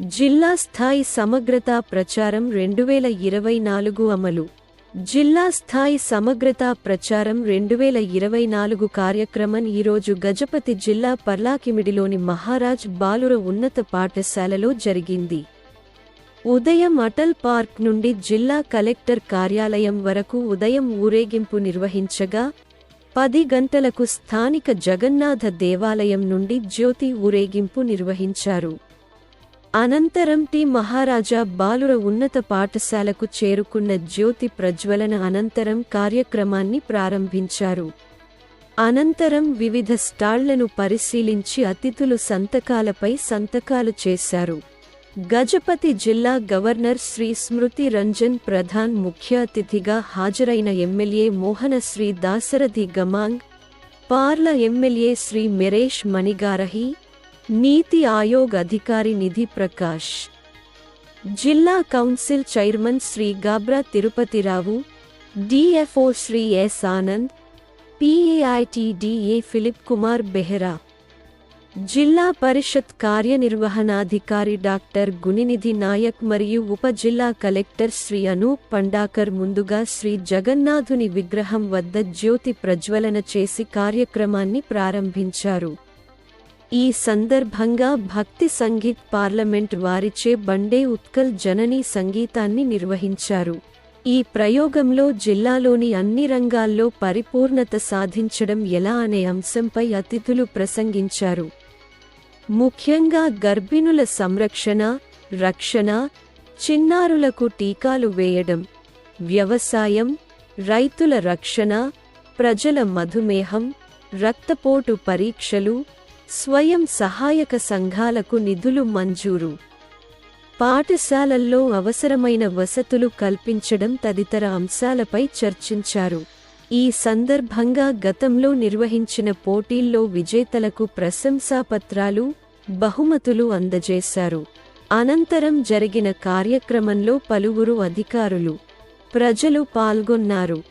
జిల్లా స్థాయి సమగ్రతా ప్రచారం రెండు వేల ఇరవై నాలుగు అమలు. జిల్లా స్థాయి సమగ్రతా ప్రచారం రెండు వేల ఇరవై నాలుగు కార్యక్రమం ఈరోజు గజపతి జిల్లా పర్లాకిమిడిలోని మహారాజ్ బాలుర ఉన్నత పాఠశాలలో జరిగింది. ఉదయం అటల్ పార్క్ నుండి జిల్లా కలెక్టర్ కార్యాలయం వరకు ఉదయం ఊరేగింపు నిర్వహించగా పది గంటలకు స్థానిక జగన్నాథ దేవాలయం నుండి జ్యోతి ఊరేగింపు నిర్వహించారు. అనంతరం టి. మహారాజా బాలుర ఉన్నత పాఠశాలకు చేరుకున్న జ్యోతి ప్రజ్వలన అనంతరం కార్యక్రమాన్ని ప్రారంభించారు. అనంతరం వివిధ స్టాళ్ళను పరిశీలించి అతిథులు సంతకాలపై సంతకాలు చేశారు. గజపతి జిల్లా గవర్నర్ శ్రీ స్మృతి రంజన్ ప్రధాన్ ముఖ్య అతిథిగా హాజరైన ఎమ్మెల్యే మోహన శ్రీ దాసరథి గమాంగ్ పార్ల ఎమ్మెల్యే శ్రీ మెరేష్ మణిగారహి నీతి ఆయోగ్ అధికారి నిధి ప్రకాష్. జిల్లా council chairman Shri Gabra Tirupatirao DFO Shri S Anand PA ITDA Philip Kumar Behra. జిల్లా పరిషత్ కార్యనిర్వహణాధికారి డాక్టర్ గునినిధి నాయక్ మరియు ఉప జిల్లా కలెక్టర్ శ్రీ అనూప్ పండాకర్ ముందుగా శ్రీ జగన్నాథుని విగ్రహం వద్ద జ్యోతి ప్రజ్వలన చేసి కార్యక్రమాన్ని ప్రారంభించారు. ఈ సందర్భంగా భక్తి సంగీత్ పార్లమెంట్ వారిచే బండే ఉత్కల్ జననీ సంగీతాన్ని నిర్వహించారు. ఈ ప్రయోగంలో జిల్లాలోని అన్ని రంగాల్లో పరిపూర్ణత సాధించడం ఎలా అనే అంశంపై అతిథులు ప్రసంగించారు. ముఖ్యంగా గర్భిణుల సంరక్షణ రక్షణ చిన్నారులకు టీకాలు వేయడం వ్యవసాయం రైతుల రక్షణ ప్రజల మధుమేహం రక్తపోటు పరీక్షలు స్వయం సహాయక సంఘాలకు నిధులు మంజూరు. పాఠశాలల్లో అవసరమైన వసతులు కల్పించడం తదితర అంశాలపై చర్చించారు. ఈ సందర్భంగా గతంలో నిర్వహించిన పోటీల్లో విజేతలకు ప్రశంసాపత్రాలు బహుమతులు అందజేశారు. అనంతరం జరిగిన కార్యక్రమంలో పలువురు అధికారులు ప్రజలు పాల్గొన్నారు.